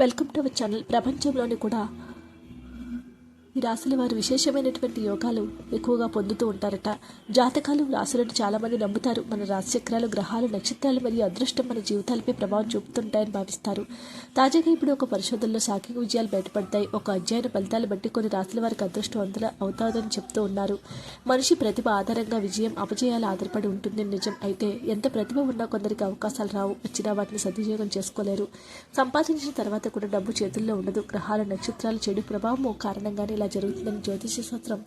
Welcome to our channel. ప్రపంచంలోని కూడా ఈ రాశుల వారు విశేషమైనటువంటి యోగాలు ఎక్కువగా పొందుతూ ఉంటారట. జాతకాలు రాశులను చాలామంది నమ్ముతారు. మన రాశిచక్రాలు గ్రహాలు నక్షత్రాలు మరియు అదృష్టం మన జీవితాలపై ప్రభావం చూపుతుంటాయని భావిస్తారు. తాజాగా ఇప్పుడు ఒక పరిశోధనలో సాకిక విజయాలు బయటపడతాయి. ఒక అధ్యయన ఫలితాలు బట్టి కొన్ని రాశుల వారికి అదృష్టవంతుల అవుతాదని చెప్తూ ఉన్నారు. మనిషి ప్రతిభ ఆధారంగా విజయం అపజయాలు ఆధారపడి ఉంటుంది నిజం. అయితే ఎంత ప్రతిభ ఉన్నా కొందరికి అవకాశాలు రావు. వచ్చినా వాటిని సద్వినియోగం చేసుకోలేరు. సంపాదించిన తర్వాత కూడా డబ్బు చేతుల్లో ఉండదు. గ్రహాల నక్షత్రాలు చెడు ప్రభావం కారణంగానే ఇలా జరుగుతుందని జ్యోతిష శాస్త్రం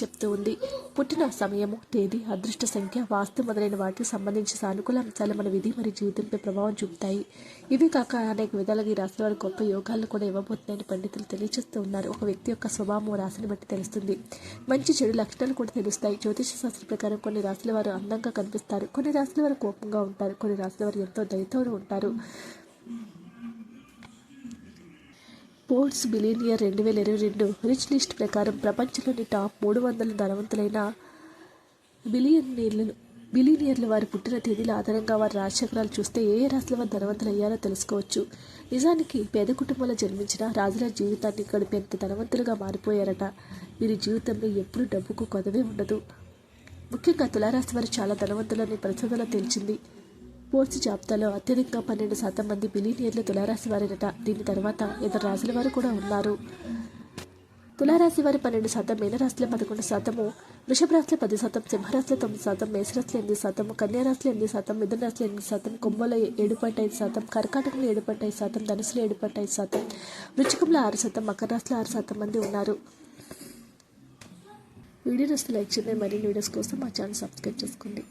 చెప్తూ ఉంది. పుట్టిన సమయము తేదీ అదృష్ట సంఖ్య వాస్తు మొదలైన వాటికి సంబంధించి సానుకూల అంశాలు మన విధి మరియు జీవితంపై ప్రభావం చూపుతాయి. ఇవి కాక అనేక విధాలుగా ఈ రాశి వారి గొప్ప యోగాలను కూడా ఇవ్వబోతున్నాయని పండితులు తెలియజేస్తూ ఉన్నారు. ఒక వ్యక్తి యొక్క స్వభావం రాశిని బట్టి తెలుస్తుంది. మంచి చెడు లక్షణాలు కూడా తెలుస్తాయి. జ్యోతిష శాస్త్రం ప్రకారం కొన్ని రాశుల వారు అందంగా కనిపిస్తారు. కొన్ని రాశుల వారు కోపంగా ఉంటారు. కొన్ని రాశుల వారు ఎంతో దయతో ఉంటారు. స్పోర్ట్స్ బిలియనియర్ రెండు వేల ఇరవై రెండు రిచ్ లిస్ట్ ప్రకారం ప్రపంచంలోని టాప్ మూడు వందల ధనవంతులైన బిలియనీర్లు బిలియనియర్ల వారి పుట్టిన తేదీల ఆధారంగా వారి రాజచక్రాలు చూస్తే ఏ ఏ రాశుల వారు ధనవంతులు అయ్యారో తెలుసుకోవచ్చు. నిజానికి పేద కుటుంబంలో జన్మించిన రాజుల జీవితాన్ని గడిపేంత ధనవంతులుగా మారిపోయారట. వీరి జీవితంలో ఎప్పుడూ డబ్బుకు కొదవే ఉండదు. ముఖ్యంగా తులారాశి వారు చాలా ధనవంతులని పరిశోధనలో తెలిసింది ఫోర్స్ జాబితాలో అత్యధికంగా పన్నెండు శాతం మంది బిలీనియర్లు తులారాశి వారినట. దీని తర్వాత ఇతర రాశుల వారు కూడా ఉన్నారు. తులారాశి వారి పన్నెండు శాతం మీనరాశిలో పదకొండు శాతము వృషభ రాశిలో పది శాతం సింహరాశిలో తొమ్మిది శాతం మేషరాశిలో ఎనిమిది శాతం కన్యారాశిలో ఎనిమిది శాతం మిథున రాశిలో ఎనిమిది శాతం కుంభలో ఏడు పాయింట్ ఐదు శాతం కర్కాటకంలో ఏడు పాయింట్ ఐదు శాతం ధనుసులో ఏడు పాయింట్ ఐదు శాతం వృచ్చికంలో ఆరు శాతం మకర రాశిలో ఆరు శాతం మంది ఉన్నారు. వీడియో నచ్చితే లైక్ చేయండి. మరిన్ని వీడియోస్ కోసం మా ఛానల్ సబ్స్క్రైబ్ చేసుకోండి.